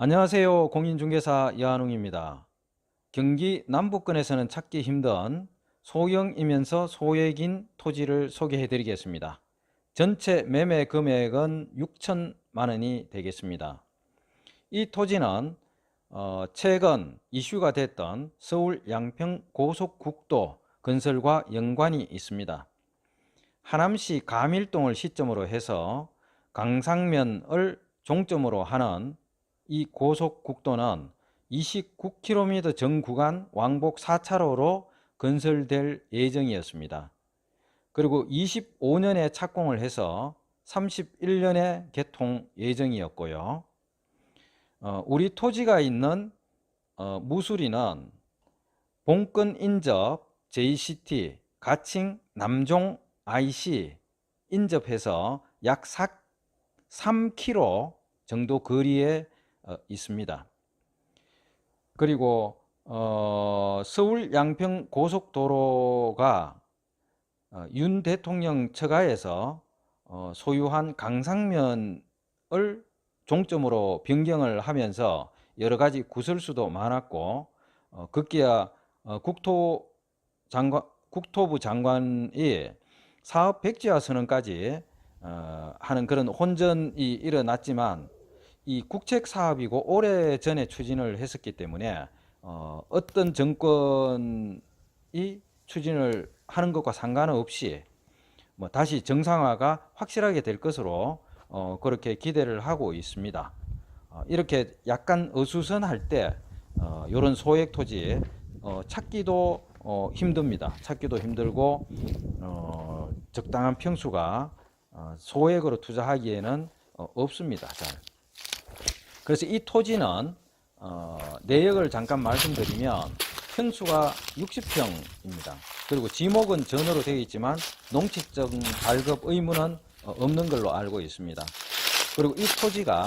안녕하세요. 공인중개사 여한웅입니다. 경기 남부권에서는 찾기 힘든 소형이면서 소액인 토지를 소개해 드리겠습니다. 전체 매매 금액은 6천만 원이 되겠습니다. 이 토지는 어, 최근 이슈가 됐던 서울 양평 고속국도 건설과 연관이 있습니다. 하남시 가밀동을 시점으로 해서 강상면을 종점으로 하는 이 고속국도는 29km 전 구간 왕복 4차로로 건설될 예정이었습니다. 그리고 25년에 착공을 해서 31년에 개통 예정이었고요. 어, 우리 토지가 있는 어, 무수리는 본권 인접 JCT 가칭 남종 IC 인접해서 약 4, 3km 정도 거리에 어, 있습니다. 그리고 어, 서울 양평 고속도로가 어, 윤 대통령 처가에서 어, 소유한 강상면을 종점으로 변경을 하면서 여러 가지 구설수도 많았고 어, 급기야 어, 국토 장관, 국토부 장관이 사업 백지화 선언까지 어, 하는 그런 혼전이 일어났지만 이 국책 사업이고 오래 전에 추진을 했었기 때문에 어, 어떤 정권이 추진을 하는 것과 상관없이 뭐 다시 정상화가 확실하게 될 것으로 어, 그렇게 기대를 하고 있습니다. 어, 이렇게 약간 어수선할 때 어, 이런 소액 토지 어, 찾기도 어, 힘듭니다. 찾기도 힘들고 어, 적당한 평수가 어, 소액으로 투자하기에는 어, 없습니다. 잘. 그래서 이 토지는 어, 내역을 잠깐 말씀드리면 평수가 60평입니다. 그리고 지목은 전으로 되어 있지만 농지적 발급 의무는 어, 없는 걸로 알고 있습니다. 그리고 이 토지가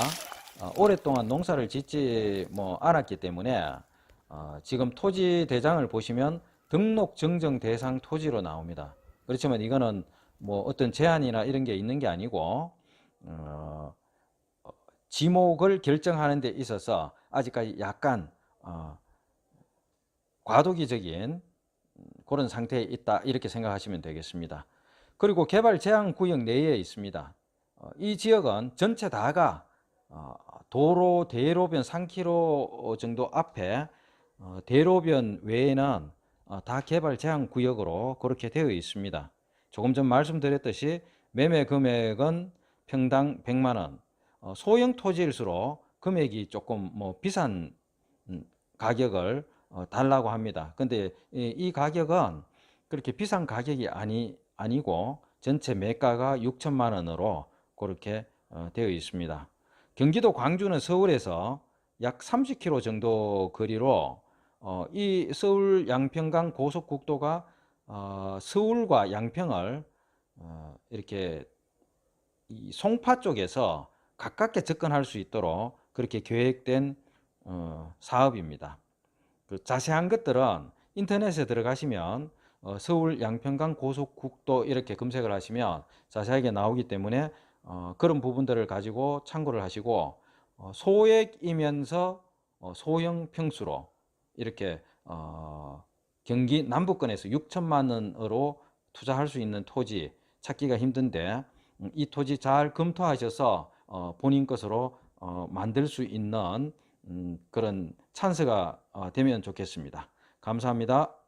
어, 오랫동안 농사를 짓지 뭐 않았기 때문에 어, 지금 토지 대장을 보시면 등록 정정 대상 토지로 나옵니다. 그렇지만 이거는 뭐 어떤 제한이나 이런 게 있는 게 아니고 어, 지목을 결정하는 데 있어서 아직까지 약간 어, 과도기적인 그런 상태에 있다 이렇게 생각하시면 되겠습니다. 그리고 개발 제한 구역 내에 있습니다. 어, 이 지역은 전체 다가 어, 도로 대로변 3km 정도 앞에 어, 대로변 외에는 어, 다 개발 제한 구역으로 그렇게 되어 있습니다. 조금 전 말씀드렸듯이 매매 금액은 평당 100만 원, 어, 소형 토지일수록 금액이 조금 뭐 비싼 음, 가격을 어, 달라고 합니다. 근데 이, 이 가격은 그렇게 비싼 가격이 아니 아니고 전체 매가가 6천만 원으로 그렇게 어, 되어 있습니다. 경기도 광주는 서울에서 약 30km 정도 거리로 어, 이 서울 양평강 고속국도가 어, 서울과 양평을 어, 이렇게 이 송파 쪽에서 가깝게 접근할 수 있도록 그렇게 계획된 어, 사업입니다. 그 자세한 것들은 인터넷에 들어가시면 어, 서울 양평강 고속국도 이렇게 검색을 하시면 자세하게 나오기 때문에 어, 그런 부분들을 가지고 참고를 하시고 어, 소액이면서 어, 소형 평수로 이렇게 어, 경기 남부권에서 6천만 원으로 투자할 수 있는 토지 찾기가 힘든데 음, 이 토지 잘 검토하셔서 어, 본인 것으로 어, 만들 수 있는 음, 그런 찬스가 어, 되면 좋겠습니다. 감사합니다.